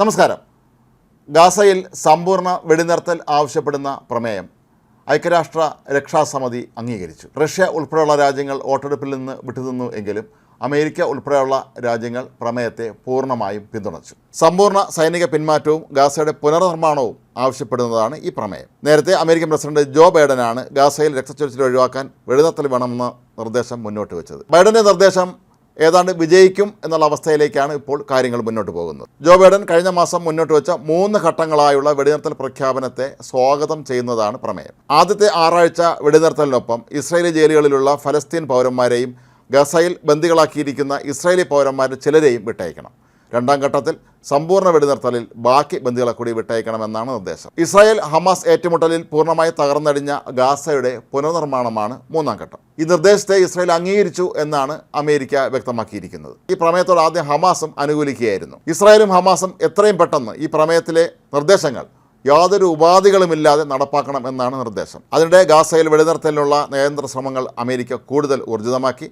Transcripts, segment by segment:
നമസ്കാരം. ഗാസയിൽ സമ്പൂർണ വെടിനിർത്തൽ ആവശ്യപ്പെടുന്ന പ്രമേയം ഐക്യരാഷ്ട്ര രക്ഷാസമിതി അംഗീകരിച്ചു. റഷ്യ ഉൾപ്പെടെയുള്ള രാജ്യങ്ങൾ വോട്ടെടുപ്പിൽ നിന്ന് വിട്ടുനിന്നു എങ്കിലും അമേരിക്ക ഉൾപ്പെടെയുള്ള രാജ്യങ്ങൾ പ്രമേയത്തെ പൂർണമായും പിന്തുണച്ചു. സമ്പൂർണ സൈനിക പിന്മാറ്റവും ഗാസയുടെ പുനർനിർമ്മാണവും ആവശ്യപ്പെടുന്നതാണ് ഈ പ്രമേയം. നേരത്തെ അമേരിക്കൻ പ്രസിഡന്റ് ജോ ബൈഡനാണ് ഗാസയിൽ രക്തച്ചൊരിച്ചിൽ ഒഴിവാക്കാൻ വെടിനിർത്തൽ വേണമെന്ന നിർദ്ദേശം മുന്നോട്ട് വെച്ചത്. ബൈഡന്റെ നിർദ്ദേശം ഏതാണ്ട് വിജയിക്കും എന്നുള്ള അവസ്ഥയിലേക്കാണ് ഇപ്പോൾ കാര്യങ്ങൾ മുന്നോട്ട് പോകുന്നത്. ജോ ബൈഡൻ കഴിഞ്ഞ മാസം മുന്നോട്ട് വെച്ച മൂന്ന് ഘട്ടങ്ങളായുള്ള വെടിനിർത്തൽ പ്രഖ്യാപനത്തെ സ്വാഗതം ചെയ്യുന്നതാണ് പ്രമേയം. ആദ്യത്തെ ആറാഴ്ച വെടിനിർത്തലിനൊപ്പം ഇസ്രായേലി ജയിലുകളിലുള്ള ഫലസ്തീൻ പൗരന്മാരെയും ഗസയിൽ ബന്ദികളാക്കിയിരിക്കുന്ന ഇസ്രായേലി പൗരന്മാരിൽ ചിലരെയും വിട്ടയക്കണം. രണ്ടാം ഘട്ടത്തിൽ സമ്പൂർണ വെടിനിർത്തലിൽ ബാക്കി ബന്ദികളെ കൂടി വിട്ടയക്കണമെന്നാണ് നിർദ്ദേശം. ഇസ്രായേൽ ഹമാസ് ഏറ്റുമുട്ടലിൽ പൂർണമായി തകർന്നടിഞ്ഞ ഗാസയുടെ പുനർനിർമ്മാണമാണ് മൂന്നാം ഘട്ടം. ഈ നിർദ്ദേശത്തെ ഇസ്രായേൽ അംഗീകരിച്ചു എന്നാണ് അമേരിക്ക വ്യക്തമാക്കിയിരിക്കുന്നത്. ഈ പ്രമേയത്തോട് ആദ്യം ഹമാസും അനുകൂലിക്കുകയായിരുന്നു. ഇസ്രായേലും ഹമാസും എത്രയും പെട്ടെന്ന് ഈ പ്രമേയത്തിലെ നിർദ്ദേശങ്ങൾ യാതൊരു ഉപാധികളുമില്ലാതെ നടപ്പാക്കണം എന്നാണ് നിർദ്ദേശം. അതിനിടെ ഗാസയിൽ വെടിനിർത്തലിനുള്ള നയതന്ത്ര ശ്രമങ്ങൾ അമേരിക്ക കൂടുതൽ ഊർജിതമാക്കി.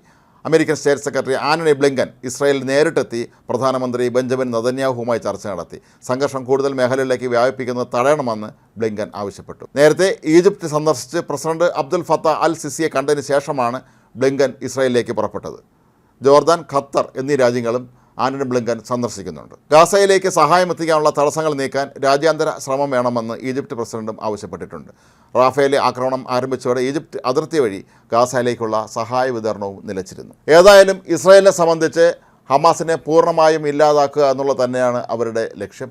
American state secretary Antony Blinken ഇസ്രായേലിൽ നേരിട്ടെത്തി പ്രധാനമന്ത്രി ബെഞ്ചമിൻ നദന്യാഹുവുമായി ചർച്ച നടത്തി. സംഘർഷം കൂടുതൽ മേഖലയിലേക്ക് വ്യാപിപ്പിക്കുന്നത് തടയണമെന്ന് ബ്ലിങ്കൻ ആവശ്യപ്പെട്ടു. നേരത്തെ ഈജിപ്ത് സന്ദർശിച്ച് പ്രസിഡന്റ് അബ്ദുൽ ഫത്ത അൽ സിസിയെ കണ്ടതിന് ശേഷമാണ് ബ്ലിങ്കൻ ഇസ്രായേലിലേക്ക് പുറപ്പെട്ടത്. ജോർദാൻ ഖത്തർ എന്നീ രാജ്യങ്ങളും ആന്റണി ബ്ലിങ്കൻ സന്ദർശിക്കുന്നുണ്ട്. ഗാസയിലേക്ക് സഹായം എത്തിക്കാനുള്ള തടസ്സങ്ങൾ നീക്കാൻ രാജ്യാന്തര ശ്രമം വേണമെന്ന് ഈജിപ്ത് പ്രസിഡന്റും ആവശ്യപ്പെട്ടിട്ടുണ്ട്. റാഫേലെ ആക്രമണം ആരംഭിച്ചതോടെ ഈജിപ്ത് അതിർത്തി വഴി ഗാസയിലേക്കുള്ള സഹായ വിതരണവും നിലച്ചിരുന്നു. ഏതായാലും ഇസ്രായേലിനെ സംബന്ധിച്ച് ഹമാസിനെ പൂർണമായും ഇല്ലാതാക്കുക എന്നുള്ളത് തന്നെയാണ് അവരുടെ ലക്ഷ്യം.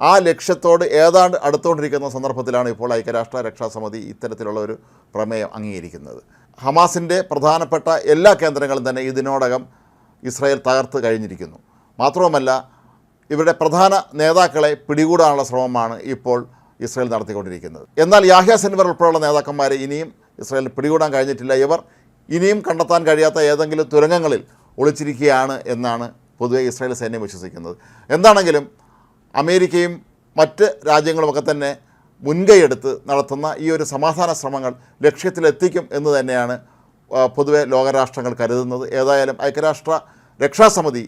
ആ ലക്ഷ്യത്തോട് ഏതാണ്ട് അടുത്തുകൊണ്ടിരിക്കുന്ന സന്ദർഭത്തിലാണ് ഇപ്പോൾ ഐക്യരാഷ്ട്ര രക്ഷാസമിതി ഇത്തരത്തിലുള്ള ഒരു പ്രമേയം അംഗീകരിക്കുന്നത്. ഹമാസിന്റെ പ്രധാനപ്പെട്ട എല്ലാ കേന്ദ്രങ്ങളും തന്നെ ഇതിനോടകം ഇസ്രായേൽ തകർത്ത് കഴിഞ്ഞിരിക്കുന്നു. മാത്രവുമല്ല ഇവരുടെ പ്രധാന നേതാക്കളെ പിടികൂടാനുള്ള ശ്രമമാണ് ഇപ്പോൾ ഇസ്രായേൽ നടത്തിക്കൊണ്ടിരിക്കുന്നത്. എന്നാൽ യാഹ്യ സിൻവർ ഉൾപ്പെടെയുള്ള നേതാക്കന്മാരെ ഇനിയും ഇസ്രായേലിന് പിടികൂടാൻ കഴിഞ്ഞിട്ടില്ല. ഇവർ ഇനിയും കണ്ടെത്താൻ കഴിയാത്ത ഏതെങ്കിലും തുരങ്കങ്ങളിൽ ഒളിച്ചിരിക്കുകയാണ് എന്നാണ് പൊതുവെ ഇസ്രായേൽ സൈന്യം വിശ്വസിക്കുന്നത്. എന്താണെങ്കിലും അമേരിക്കയും മറ്റ് രാജ്യങ്ങളുമൊക്കെ തന്നെ മുൻകൈയെടുത്ത് നടത്തുന്ന ഈ ഒരു സമാധാന ശ്രമങ്ങൾ ലക്ഷ്യത്തിലെത്തിക്കും എന്ന് തന്നെയാണ് പൊതുവെ ലോകരാഷ്ട്രങ്ങൾ കരുതുന്നത്. ഏതായാലും ഐക്യരാഷ്ട്ര രക്ഷാസമിതി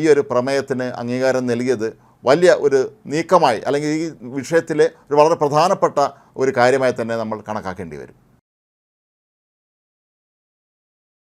ഈ ഒരു പ്രമേയത്തിന് അംഗീകാരം നൽകിയത് വലിയ ഒരു നീക്കമായി അല്ലെങ്കിൽ ഈ വിഷയത്തിലെ ഒരു വളരെ പ്രധാനപ്പെട്ട ഒരു കാര്യമായി തന്നെ നമ്മൾ കണക്കാക്കേണ്ടി വരും.